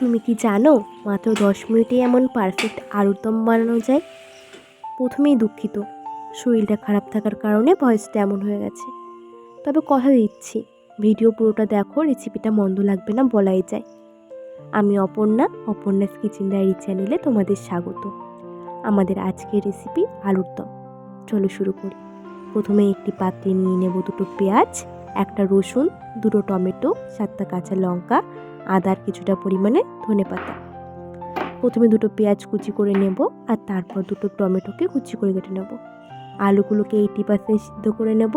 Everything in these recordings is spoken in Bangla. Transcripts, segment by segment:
তুমি কি জানো, মাত্র দশ মিনিটে এমন পারফেক্ট আলুর দম বানানো যায়? প্রথমেই দুঃখিত। শরীরটা খারাপ থাকার কারণে ভয়েসটা এমন হয়ে গেছে। তবে কথা দিচ্ছি ভিডিও পুরোটা দেখো রেসিপিটা মন্দ লাগবে না বলাই যায়। আমি অপর্ণা, অপর্ণাস কিচেন ডায়েরি চ্যানেলে তোমাদের স্বাগত। আমাদের আজকের রেসিপি আলুর দম চলো শুরু করি। প্রথমে একটি পাত্রে নিয়ে নেব দুটো পেঁয়াজ, একটা রসুন, দুটো টমেটো, সাতটা কাঁচা লঙ্কা আদার কিছুটা পরিমাণে ধনে পাতা। প্রথমে দুটো পেঁয়াজ কুচি করে নেব আর তারপর দুটো টমেটোকে কুচি করে কেটে নেব। আলুগুলোকে এইটি পার্সেন্ট সিদ্ধ করে নেব।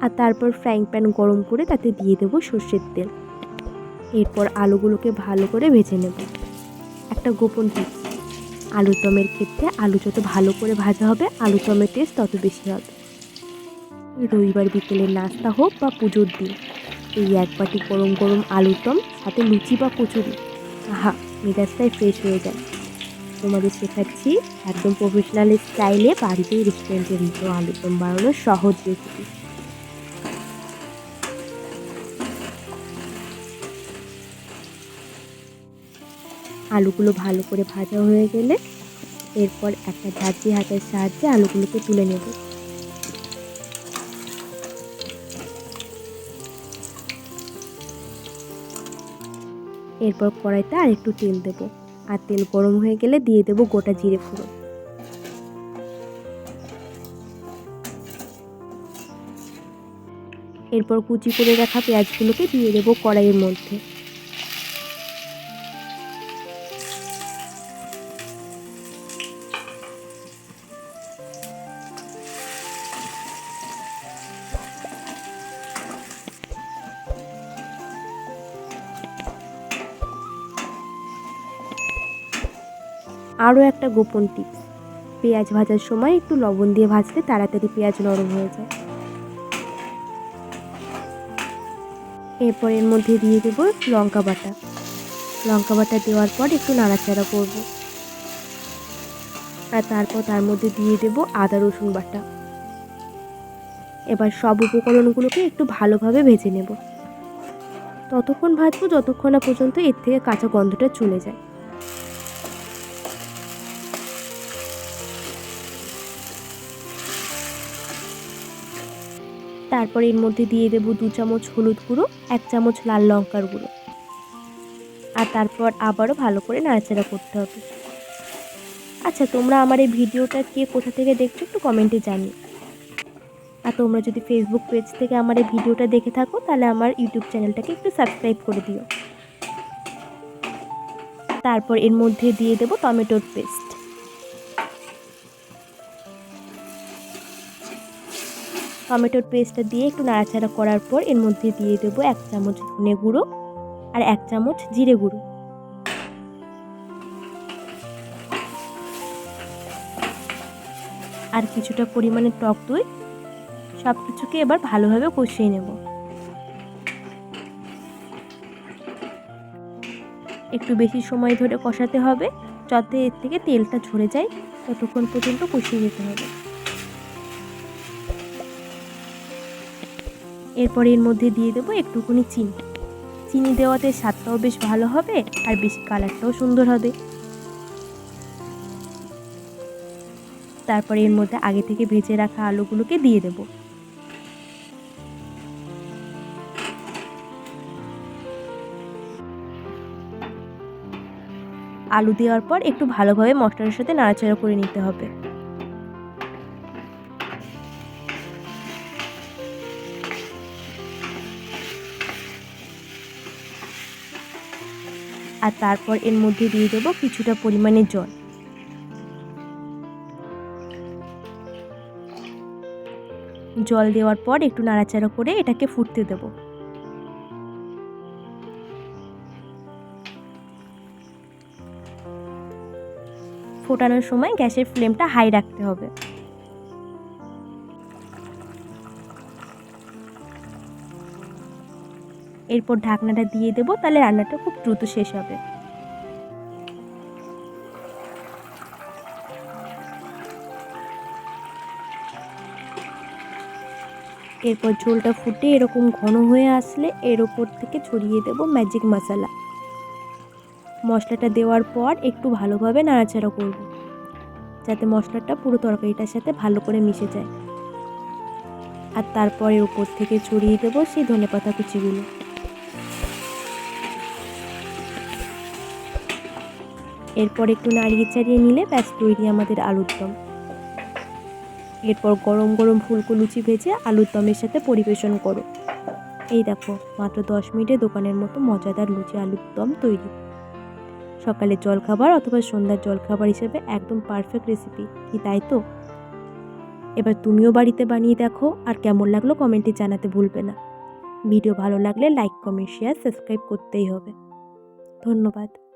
আর তারপর ফ্রাইং প্যান গরম করে তাতে দিয়ে দেবো সর্ষের তেল। এরপর আলুগুলোকে ভালো করে ভেজে নেব। একটা গোপন টিপস আলুর দমের ক্ষেত্রে আলু যত ভালো করে ভাজা হবে আলু দমের টেস্ট তত বেশি হবে। রবিবার বিকেলে নাস্তা হোক বা পুজোর দিন। এই এক বাটি গরম গরম আলুর দম, সাথে লুচি বা কচুরি। আহা মেজাজটাই ফ্রেশ হয়ে যায় তোমাদের শেখাচ্ছি, একদম প্রফেশনাল স্টাইলে বাড়িতেই রেস্টুরেন্টের মতো আলুর দম বানানোর সহজ রেসিপি আলুগুলো ভালো করে ভাজা হয়ে গেলে, এরপর একটা ঝাঁঝি হাতের সাহায্যে আলুগুলোকে তুলে নেব। এরপর কড়াইতে আর একটু তেল দেবো। আর তেল গরম হয়ে গেলে দিয়ে দেবো গোটা জিরে ফুড়ো এরপর কুচি করে রাখা পেঁয়াজগুলোকে দিয়ে দেবো কড়াইয়ের মধ্যে। আরও একটা গোপন টিপস পেঁয়াজ ভাজার সময় একটু লবণ দিয়ে ভাজলে তাড়াতাড়ি পেঁয়াজ নরম হয়ে যায়। এরপর এর মধ্যে দিয়ে দেবো লঙ্কা বাটা। লঙ্কা বাটা দেওয়ার পর একটু নাড়াচাড়া করব। আর তারপর তার মধ্যে দিয়ে দেব আদা রসুন বাটা। এবার সব উপকরণগুলোকে একটু ভালোভাবে ভেজে নেব। ততক্ষণ ভাজবো যতক্ষণ না পর্যন্ত এর থেকে কাঁচা গন্ধটা চলে যায়। তারপর এর মধ্যে দিয়ে দেব দু চামচ হলুদ গুঁড়ো, এক চামচ লাল লঙ্কার গুঁড়ো। আর তারপর আবারও ভালো করে নাড়াচাড়া করতে হবে। আচ্ছা তোমরা আমার এই ভিডিওটা কে কোথা থেকে দেখছ একটু কমেন্টে জানিও। আর তোমরা যদি ফেসবুক পেজ থেকে আমার এই ভিডিওটা দেখে থাকো, তাহলে আমার ইউটিউব চ্যানেলটাকে একটু সাবস্ক্রাইব করে দিও। তারপর এর মধ্যে দিয়ে দেবো টমেটোর পেস্ট টমেটোর পেস্টটা দিয়ে একটু নাড়াচাড়া করার পর এর মধ্যে দিয়ে দেবো এক চামচ ধনে গুঁড়ো আর এক চামচ জিরে গুঁড়ো। আর কিছুটা পরিমাণে টক দই সব কিছুকে এবার ভালোভাবে কষিয়ে নেব। একটু বেশি সময় ধরে কষাতে হবে, যাতে এর থেকে তেলটা ঝরে যায়, ততক্ষণ পর্যন্ত কষিয়ে যেতে হবে। এরপর এর মধ্যে দিয়ে দেবো একটুখানি চিনি। চিনি দেওয়াতে স্বাদটাও বেশ ভালো হবে আর বেশ কালারটাও সুন্দর হবে। তারপর এর মধ্যে আগে থেকে ভেজে রাখা আলুগুলোকে দিয়ে দেব। আলু দেওয়ার পর একটু ভালোভাবে মশলার সাথে নাড়াচাড়া করে নিতে হবে। আর তারপর এর মধ্যে দিয়ে দেবো কিছুটা পরিমাণে জল। জল দেওয়ার পর একটু নাড়াচাড়া করে এটাকে ফুটতে দেব। ফোটানোর সময় গ্যাসের ফ্লেমটা হাই রাখতে হবে। এরপর ঢাকনাটা দিয়ে দেবো, তাহলে রান্নাটা খুব দ্রুত শেষ হবে। এরপর ঝোলটা ফুটে এরকম ঘন হয়ে আসলে এর ওপর থেকে ছড়িয়ে দেব ম্যাজিক মশলা মশলাটা দেওয়ার পর একটু ভালোভাবে নাড়াচাড়া করব, যাতে মশলাটা পুরো তরকারিটার সাথে ভালো করে মিশে যায়। আর তারপরে ওপর থেকে ছড়িয়ে দেবো সেই ধনেপাতা কুচিগুলো। এরপর একটু নাড়িয়ে চাড়িয়ে নিলে ব্যাস তৈরি আমাদের আলুর দম। এরপর গরম গরম ফুলকো লুচি ভেজে আলুর দমের সাথে পরিবেশন করো। এই দেখো, মাত্র দশ মিনিটে দোকানের মতো মজাদার লুচি আলুর দম তৈরি। সকালের জলখাবার অথবা সন্ধ্যার জলখাবার হিসেবে একদম পারফেক্ট রেসিপি কি তাই তো? এবার তুমিও বাড়িতে বানিয়ে দেখো আর কেমন লাগল কমেন্টে জানাতে ভুলবে না। ভিডিও ভালো লাগলে লাইক কমেন্ট শেয়ার সাবস্ক্রাইব করতেই হবে। ধন্যবাদ।